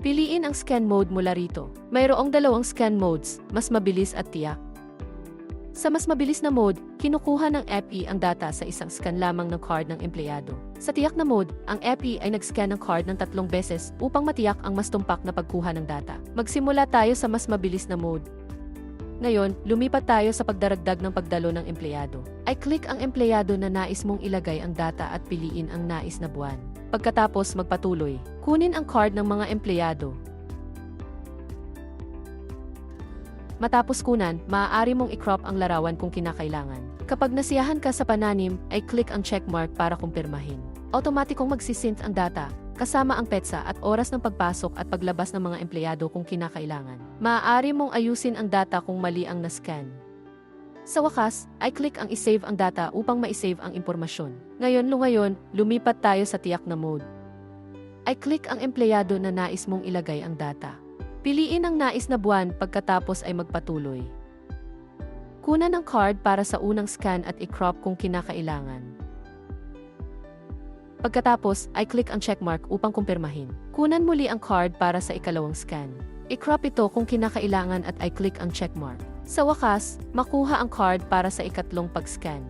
Piliin ang scan mode mula rito. Mayroong dalawang scan modes, mas mabilis at tiyak. Sa mas mabilis na mode, kinukuha ng FE ang data sa isang scan lamang ng card ng empleyado. Sa tiyak na mode, ang FE ay nag-scan ng card ng tatlong beses upang matiyak ang mas tumpak na pagkuha ng data. Magsimula tayo sa mas mabilis na mode. Ngayon, lumipat tayo sa pagdaragdag ng pagdalo ng empleyado. Ay click ang empleyado na nais mong ilagay ang data at piliin ang nais na buwan. Pagkatapos magpatuloy, kunin ang card ng mga empleyado. Matapos kunan, maaari mong i-crop ang larawan kung kinakailangan. Kapag nasiyahan ka sa pananim, ay click ang checkmark para kumpirmahin. Automatikong magsisynth ang data, kasama ang petsa at oras ng pagpasok at paglabas ng mga empleyado kung kinakailangan. Maaari mong ayusin ang data kung mali ang nascan. Sa wakas, ay click ang isave ang data upang ma-save ang impormasyon. Ngayon lungayon, lumipat tayo sa tiyak na mode. Ay click ang empleyado na nais mong ilagay ang data. Piliin ang nais na buwan pagkatapos ay magpatuloy. Kunan ng card para sa unang scan at i-crop kung kinakailangan. Pagkatapos, ay click ang checkmark upang kumpirmahin. Kunan muli ang card para sa ikalawang scan. I-crop ito kung kinakailangan at ay click ang checkmark. Sa wakas, makuha ang card para sa ikatlong pag-scan.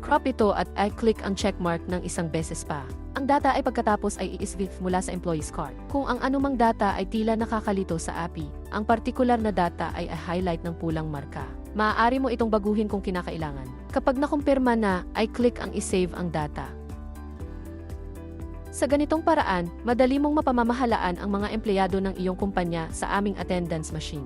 Crop ito at ay click ang checkmark ng isang beses pa. Ang data ay pagkatapos ay i-swift mula sa employee's card. Kung ang anumang data ay tila nakakalito sa API, ang partikular na data ay i-highlight ng pulang marka. Maaari mo itong baguhin kung kinakailangan. Kapag nakumpirma na, ay click ang i-save ang data. Sa ganitong paraan, madali mong mapamamahalaan ang mga empleyado ng iyong kumpanya sa aming attendance machine.